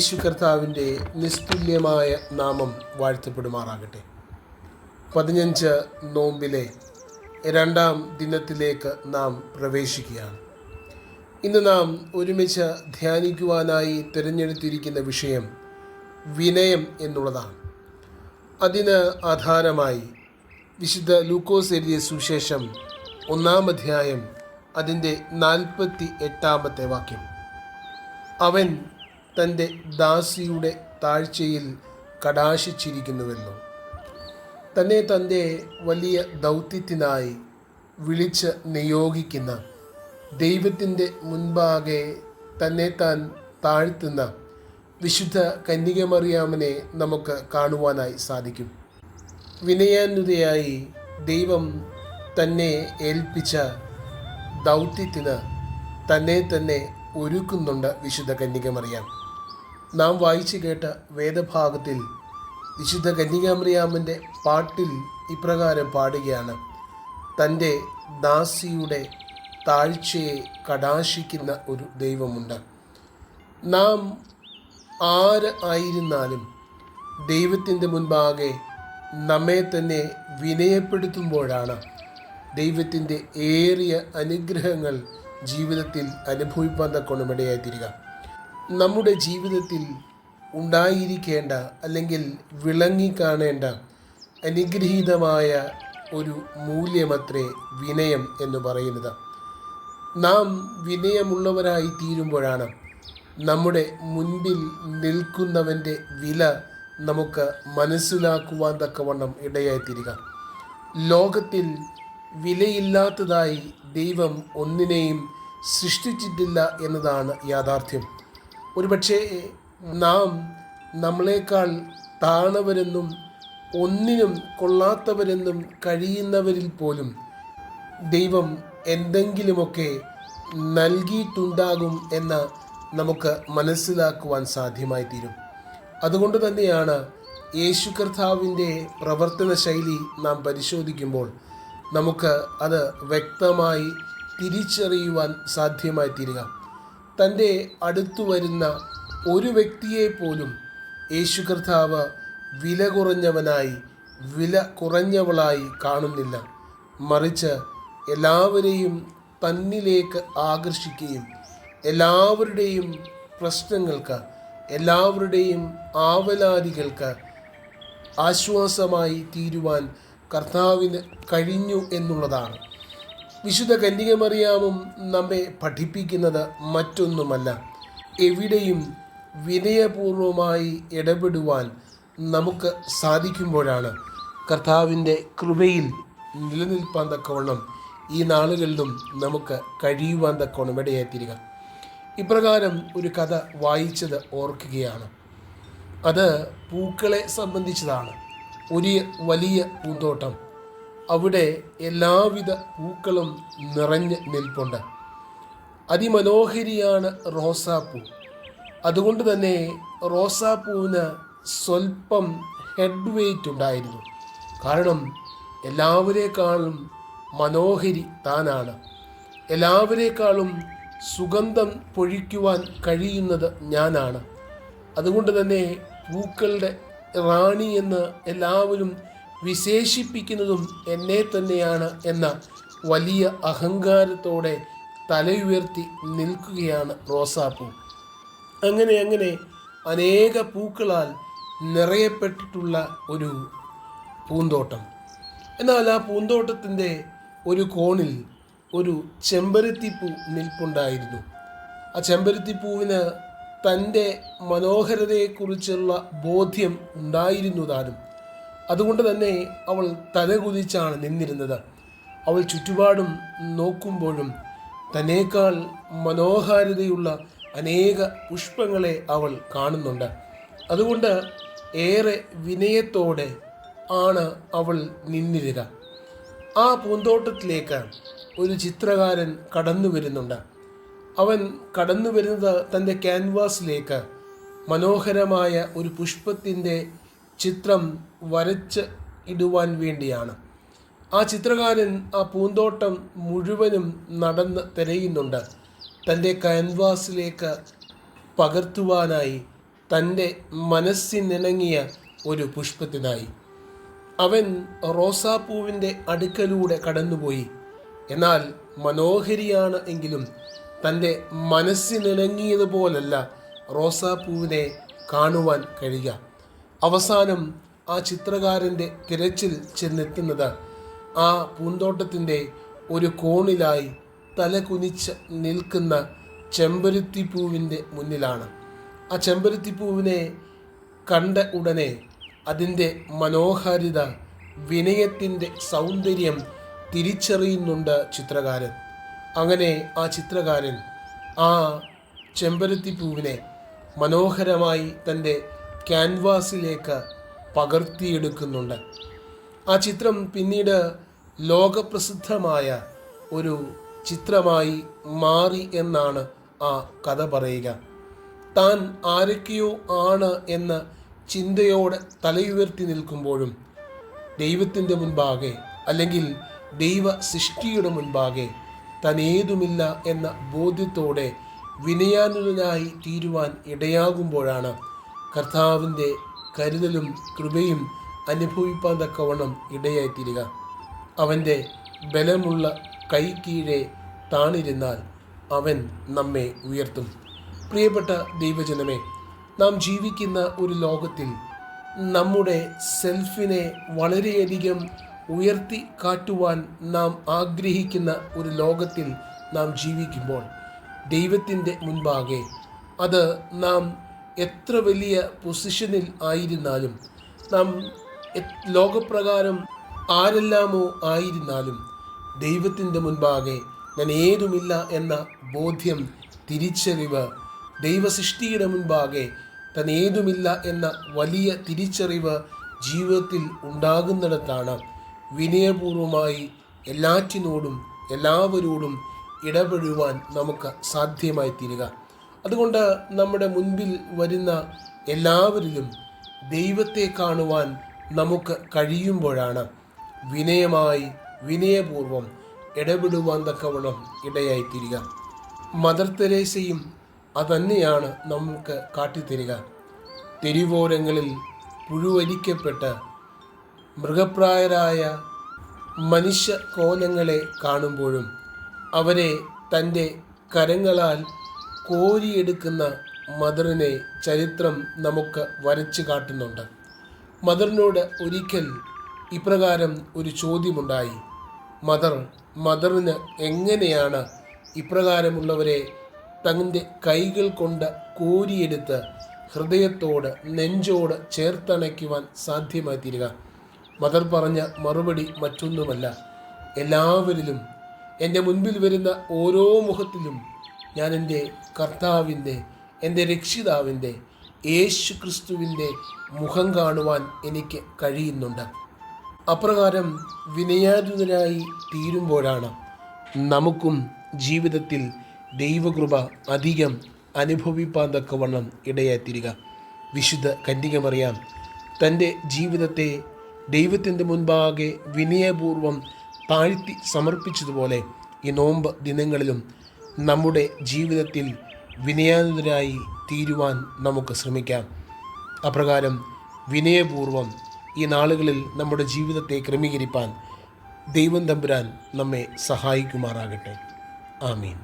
യേശു കർത്താവിന്റെ നിസ്തുല്യമായ നാമം വാഴ്ത്തപ്പെടുമാറാകട്ടെ. പതിനഞ്ച് നോമ്പിലെ രണ്ടാം ദിനത്തിലേക്ക് നാം പ്രവേശിക്കുകയാണ്. ഇന്ന് നാം ഒരുമിച്ച് ധ്യാനിക്കുവാനായി തിരഞ്ഞെടുത്തിരിക്കുന്ന വിഷയം വിനയം എന്നുള്ളതാണ്. അതിന് ആധാരമായി വിശുദ്ധ ലൂക്കോസ് എഴുതിയ സുശേഷം ഒന്നാം അധ്യായം അതിന്റെ നാൽപ്പത്തി എട്ടാമത്തെ വാക്യം. അവൻ തന്റെ ദാസിയുടെ താഴ്ചയിൽ കടാശിച്ചിരിക്കുന്നുവെന്നും തന്നെ തന്റെ വലിയ ദൗത്യത്തിനായി വിളിച്ച് നിയോഗിക്കുന്ന ദൈവത്തിന്റെ മുൻപാകെ തന്നെ താൻ താഴ്ത്തുന്ന വിശുദ്ധ കന്യകമറിയാമനെ നമുക്ക് കാണുവാനായി സാധിക്കും. വിനയാനുതയായി ദൈവം തന്നെ ഏൽപ്പിച്ച ദൗത്യത്തിന് തന്നെ തന്നെ ഒരുക്കുന്നുണ്ട് വിശുദ്ധ കന്യകമറിയാം. നാം വായിച്ചു കേട്ട വേദഭാഗത്തിൽ വിശുദ്ധ കന്യകാമറിയാമന്റെ പാട്ടിൽ ഇപ്രകാരം പാടുകയാണ്. തന്റെ ദാസിയുടെ താഴ്ചയെ കടാശിക്കുന്ന ഒരു ദൈവമുണ്ട്. നാം ആര് ആയിരുന്നാലും ദൈവത്തിന്റെ മുൻപാകെ നമ്മെ തന്നെ വിനയപ്പെടുത്തുമ്പോഴാണ് ദൈവത്തിന്റെ ഏറിയ അനുഗ്രഹങ്ങൾ ജീവിതത്തിൽ അനുഭവിപ്പാൻ തക്കോണം ഇടയായിത്തീരുക. നമ്മുടെ ജീവിതത്തിൽ ഉണ്ടായിരിക്കേണ്ട അല്ലെങ്കിൽ വിളങ്ങിക്കാണേണ്ട അനുഗ്രഹീതമായ ഒരു മൂല്യമത്രേ വിനയം എന്ന് പറയുന്നത്. നാം വിനയമുള്ളവരായി തീരുമ്പോഴാണ് നമ്മുടെ മുൻപിൽ നിൽക്കുന്നവന്റെ വില നമുക്ക് മനസ്സിലാക്കുവാൻ തക്കവണ്ണം ഇടയായിത്തീരുക. ലോകത്തിൽ വിലയില്ലാത്തതായി ദൈവം ഒന്നിനെയും സൃഷ്ടിച്ചിട്ടില്ല എന്നതാണ് യാഥാർത്ഥ്യം. ഒരുപക്ഷേ നാം നമ്മളെക്കാൾ താണവരെന്നും ഒന്നിനും കൊള്ളാത്തവരെന്നും കഴിയുന്നവരിൽ പോലും ദൈവം എന്തെങ്കിലുമൊക്കെ നൽകിയിട്ടുണ്ടാകും എന്ന് നമുക്ക് മനസ്സിലാക്കുവാൻ സാധ്യമായി തീരും അതുകൊണ്ട് തന്നെയാണ് യേശു കർത്താവിന്റെ പ്രവർത്തന ശൈലി നാം പരിശോധിക്കുമ്പോൾ നമുക്ക് അത് വ്യക്തമായി തിരിച്ചറിയുവാൻ സാധ്യമായി തീരുക തന്റെ അടുത്തു വരുന്ന ഒരു വ്യക്തിയെ പോലും യേശു കർത്താവ് വില കുറഞ്ഞവനായി വില കുറഞ്ഞവളായി കാണുന്നില്ല. മറിച്ച് എല്ലാവരെയും തന്നിലേക്ക് ആകർഷിക്കുകയും എല്ലാവരുടെയും പ്രശ്നങ്ങൾക്ക് എല്ലാവരുടെയും ആവലാതികൾക്ക് ആശ്വാസമായി തീരുവാൻ കർത്താവിന് കഴിഞ്ഞു എന്നുള്ളതാണ്. വിശുദ്ധ കന്യകമറിയാമും നമ്മെ പഠിപ്പിക്കുന്നത് മറ്റൊന്നുമല്ല. എവിടെയും വിനയപൂർവമായി ഇടപെടുവാൻ നമുക്ക് സാധിക്കുമ്പോഴാണ് കർത്താവിന്റെ കൃപയിൽ നിലനിൽപ്പാൻ തക്കവണ്ണം ഈ നാളുകളിലും നമുക്ക് കഴിയുവാൻ തക്കവണ്ണം ഇടയായിത്തീരുക. ഇപ്രകാരം ഒരു കഥ വായിച്ചത് ഓർക്കുകയാണ്. അത് പൂക്കളെ സംബന്ധിച്ചതാണ്. ഒരു വലിയ പൂന്തോട്ടം. അവിടെ എല്ലാവിധ പൂക്കളും നിറഞ്ഞ് നിൽപ്പുണ്ട്. അതിമനോഹരിയാണ് റോസാപ്പൂ. അതുകൊണ്ട് തന്നെ റോസാപ്പൂവിന് സ്വല്പം ഹെഡ് വെയിറ്റ് ഉണ്ടായിരുന്നു. കാരണം എല്ലാവരേക്കാളും മനോഹരി താനാണ്. എല്ലാവരേക്കാളും സുഗന്ധം പൊഴിക്കുവാൻ കഴിയുന്നത് ഞാനാണ്. അതുകൊണ്ട് തന്നെ പൂക്കളുടെ റാണി എന്ന് എല്ലാവരും വിശേഷിപ്പിക്കുന്നതും എന്നെ തന്നെയാണ് എന്ന വലിയ അഹങ്കാരത്തോടെ തലയുയർത്തി നിൽക്കുകയാണ് റോസാപ്പൂ. അങ്ങനെ അങ്ങനെ അനേക പൂക്കളാൽ നിറയപ്പെട്ടിട്ടുള്ള ഒരു പൂന്തോട്ടം. എന്നാൽ ആ പൂന്തോട്ടത്തിന്റെ ഒരു കോണിൽ ഒരു ചെമ്പരത്തിപ്പൂ നിൽപ്പുണ്ടായിരുന്നു. ആ ചെമ്പരത്തിപ്പൂവിന് തന്റെ മനോഹരതയെക്കുറിച്ചുള്ള ബോധ്യം ഉണ്ടായിരുന്നു താനും അതുകൊണ്ട് തന്നെ അവൾ തലകുതിച്ചാണ് നിന്നിരുന്നത്. അവൾ ചുറ്റുപാടും നോക്കുമ്പോഴും തന്നേക്കാൾ മനോഹാരിതയുള്ള അനേക പുഷ്പങ്ങളെ അവൾ കാണുന്നുണ്ട്. അതുകൊണ്ട് ഏറെ വിനയത്തോടെ ആണ് അവൾ നിന്നിരുക. ആ പൂന്തോട്ടത്തിലേക്ക് ഒരു ചിത്രകാരൻ കടന്നു വരുന്നുണ്ട്. അവൻ കടന്നു വരുന്നത് തന്റെ ക്യാൻവാസിലേക്ക് മനോഹരമായ ഒരു പുഷ്പത്തിന്റെ ചിത്രം വരച്ച് ഇടുവാൻ വേണ്ടിയാണ്. ആ ചിത്രകാരൻ ആ പൂന്തോട്ടം മുഴുവനും നടന്ന് തിരയുന്നുണ്ട്. തന്റെ ക്യാൻവാസിലേക്ക് പകർത്തുവാനായി തന്റെ മനസ്സിനിണങ്ങിയ ഒരു പുഷ്പത്തിനായി. അവൻ റോസാപ്പൂവിന്റെ അടുക്കലൂടെ കടന്നുപോയി. എന്നാൽ മനോഹരിയാണ് എങ്കിലും തന്റെ മനസ്സിനിണങ്ങിയതുപോലല്ല റോസാപ്പൂവിനെ കാണുവാൻ കഴിയുക. അവസാനം ആ ചിത്രകാരന്റെ തിരച്ചിൽ ചെന്നെത്തുന്നത് ആ പൂന്തോട്ടത്തിന്റെ ഒരു കോണിലായി തല കുനിച്ച് നിൽക്കുന്ന ചെമ്പരുത്തിപ്പൂവിന്റെ മുന്നിലാണ്. ആ ചെമ്പരുത്തിപ്പൂവിനെ കണ്ട ഉടനെ അതിന്റെ മനോഹാരിത വിനയത്തിന്റെ സൗന്ദര്യം തിരിച്ചറിയുന്നുണ്ട് ചിത്രകാരൻ. അങ്ങനെ ആ ചിത്രകാരൻ ആ ചെമ്പരുത്തിപ്പൂവിനെ മനോഹരമായി തന്റെ ക്യാൻവാസിലേക്ക് പകർത്തിയെടുക്കുന്നുണ്ട്. ആ ചിത്രം പിന്നീട് ലോകപ്രസിദ്ധമായ ഒരു ചിത്രമായി മാറി എന്നാണ് ആ കഥ പറയുക. താൻ ആരൊക്കെയോ ആണ് എന്ന ചിന്തയോടെ തലയുയർത്തി നിൽക്കുമ്പോഴും ദൈവത്തിന്റെ മുൻപാകെ അല്ലെങ്കിൽ ദൈവ സൃഷ്ടിയുടെ മുൻപാകെ തനേതുമില്ല എന്ന ബോധ്യത്തോടെ വിനയാനുതനായി തീരുവാൻ ഇടയാകുമ്പോഴാണ് കർത്താവിന്റെ കരുതലും കൃപയും അനുഭവിപ്പാൻ തക്കവണ്ണം ഇടയായിത്തീരുക. അവന്റെ ബലമുള്ള കൈ കീഴെ താണിരുന്നാൽ അവൻ നമ്മെ ഉയർത്തും. പ്രിയപ്പെട്ട ദൈവജനമേ നാം ജീവിക്കുന്ന ഒരു ലോകത്തിൽ നമ്മുടെ സെൽഫിനെ വളരെയധികം ഉയർത്തി കാട്ടുവാൻ നാം ആഗ്രഹിക്കുന്ന ഒരു ലോകത്തിൽ നാം ജീവിക്കുമ്പോൾ ദൈവത്തിന്റെ മുൻപാകെ അത് നാം എത്ര വലിയ പൊസിഷനിൽ ആയിരുന്നാലും നാം ലോകപ്രകാരം ആരെല്ലാമോ ആയിരുന്നാലും ദൈവത്തിന്റെ മുൻപാകെ ഞാൻ ഏതുമില്ല എന്ന ബോധ്യം തിരിച്ചറിവ് ദൈവസൃഷ്ടിയുടെ മുൻപാകെ താൻ ഏതുമില്ല എന്ന വലിയ തിരിച്ചറിവ് ജീവിതത്തിൽ ഉണ്ടാകുന്നിടത്താണ് വിനയപൂർവമായി എല്ലാറ്റിനോടും എല്ലാവരോടും ഇടപെടുവാൻ നമുക്ക് സാധ്യമായി തീരുക അതുകൊണ്ട് നമ്മുടെ മുൻപിൽ വരുന്ന എല്ലാവരിലും ദൈവത്തെ കാണുവാൻ നമുക്ക് കഴിയുമ്പോഴാണ് വിനയമായി വിനയപൂർവം ഇടപെടുവാൻ തക്കവണ്ണം ഇടയായിത്തീരുക. മദർ തെരേസയും അതന്നെയാണ് നമുക്ക് കാട്ടിത്തരിക. തെരുവോരങ്ങളിൽ പുഴുവരിക്കപ്പെട്ട് മൃഗപ്രായരായ മനുഷ്യ കോലങ്ങളെ കാണുമ്പോഴും അവരെ തന്റെ കരങ്ങളാൽ കോരിയെടുക്കുന്ന മദറിനെ ചരിത്രം നമുക്ക് വരച്ചു കാട്ടുന്നുണ്ട്. മദറിനോട് ഒരിക്കൽ ഇപ്രകാരം ഒരു ചോദ്യമുണ്ടായി. മദർ മദറിന് എങ്ങനെയാണ് ഇപ്രകാരമുള്ളവരെ തന്റെ കൈകൾ കൊണ്ട് കോരിയെടുത്ത് ഹൃദയത്തോട് നെഞ്ചോട് ചേർത്തണയ്ക്കുവാൻ സാധ്യമായി തീരുക മദർ പറഞ്ഞ മറുപടി മറ്റൊന്നുമല്ല. എല്ലാവരിലും എന്റെ മുൻപിൽ വരുന്ന ഓരോ മുഖത്തിലും ഞാൻ എന്റെ കർത്താവിന്റെ എന്റെ രക്ഷിതാവിന്റെ യേശു ക്രിസ്തുവിന്റെ മുഖം കാണുവാൻ എനിക്ക് കഴിയുന്നുണ്ട്. അപ്രകാരം വിനയാനുതനായി തീരുമ്പോഴാണ് നമുക്കും ജീവിതത്തിൽ ദൈവകൃപ അധികം അനുഭവിപ്പാൻ തക്കവണ്ണം ഇടയായിത്തീരുക. വിശുദ്ധ കന്യകമറിയാം തന്റെ ജീവിതത്തെ ദൈവത്തിന്റെ മുൻപാകെ വിനയപൂർവം താഴ്ത്തി സമർപ്പിച്ചതുപോലെ ഈ നോമ്പ് ദിനങ്ങളിലും നമ്മുടെ ജീവിതത്തിൽ വിനയാനുതരായി തീരുവാൻ നമുക്ക് ശ്രമിക്കാം. അപ്രകാരം വിനയപൂർവം ഈ നാളുകളിൽ നമ്മുടെ ജീവിതത്തെ ക്രമീകരിപ്പാൻ ദൈവം തമ്പുരാൻ നമ്മെ സഹായിക്കുമാറാകട്ടെ. ആമീൻ.